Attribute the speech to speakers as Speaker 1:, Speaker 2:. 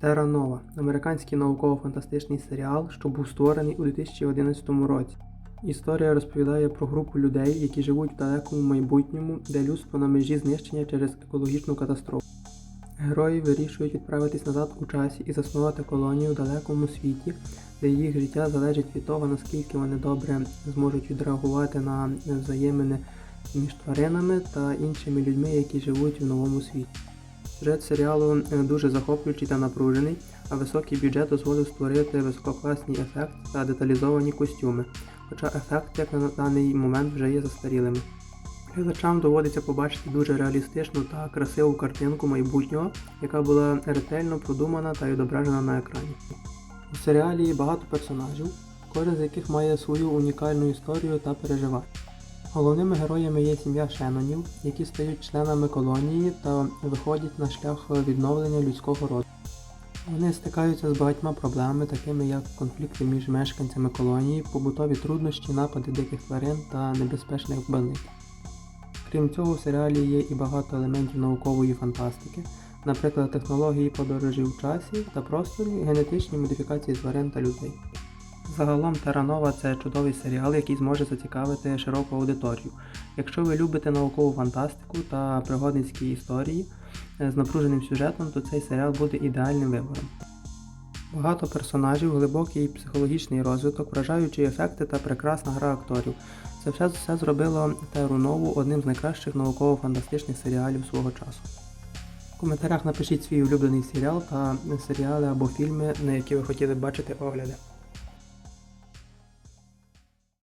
Speaker 1: Терра Нова американський науково-фантастичний серіал, що був створений у 2011 році. Історія розповідає про групу людей, які живуть в далекому майбутньому, де людство на межі знищення через екологічну катастрофу. Герої вирішують відправитись назад у часі і заснувати колонію в далекому світі, де їх життя залежить від того, наскільки вони добре зможуть відреагувати на взаємини між тваринами та іншими людьми, які живуть в новому світі. Сюжет серіалу е, дуже захоплюючий та напружений, а високий бюджет дозволив створити висококласний ефект та деталізовані костюми, хоча ефекти як на даний момент вже є застарілими. Глядачам доводиться побачити дуже реалістичну та красиву картинку майбутнього, яка була ретельно продумана та відображена на екрані. У серіалі багато персонажів, кожен з яких має свою унікальну історію та переживання. Головними героями є сім'я Шеннонів, які стають членами колонії та виходять на шлях відновлення людського роду. Вони стикаються з багатьма проблемами, такими як конфлікти між мешканцями колонії, побутові труднощі, напади диких тварин та небезпечних бандитів. Крім цього, в серіалі є і багато елементів наукової фантастики, наприклад, технології подорожі в часі та просторі, генетичні модифікації тварин та людей. Загалом Теранова це чудовий серіал, який зможе зацікавити широку аудиторію. Якщо ви любите наукову фантастику та пригодницькі історії е, з напруженим сюжетом, то цей серіал буде ідеальним вибором. Багато персонажів, глибокий психологічний розвиток, вражаючі ефекти та прекрасна гра акторів. Це все, все зробило Теру Нову одним з найкращих науково-фантастичних серіалів свого часу. В коментарях напишіть свій улюблений серіал та серіали або фільми, на які ви хотіли бачити огляди.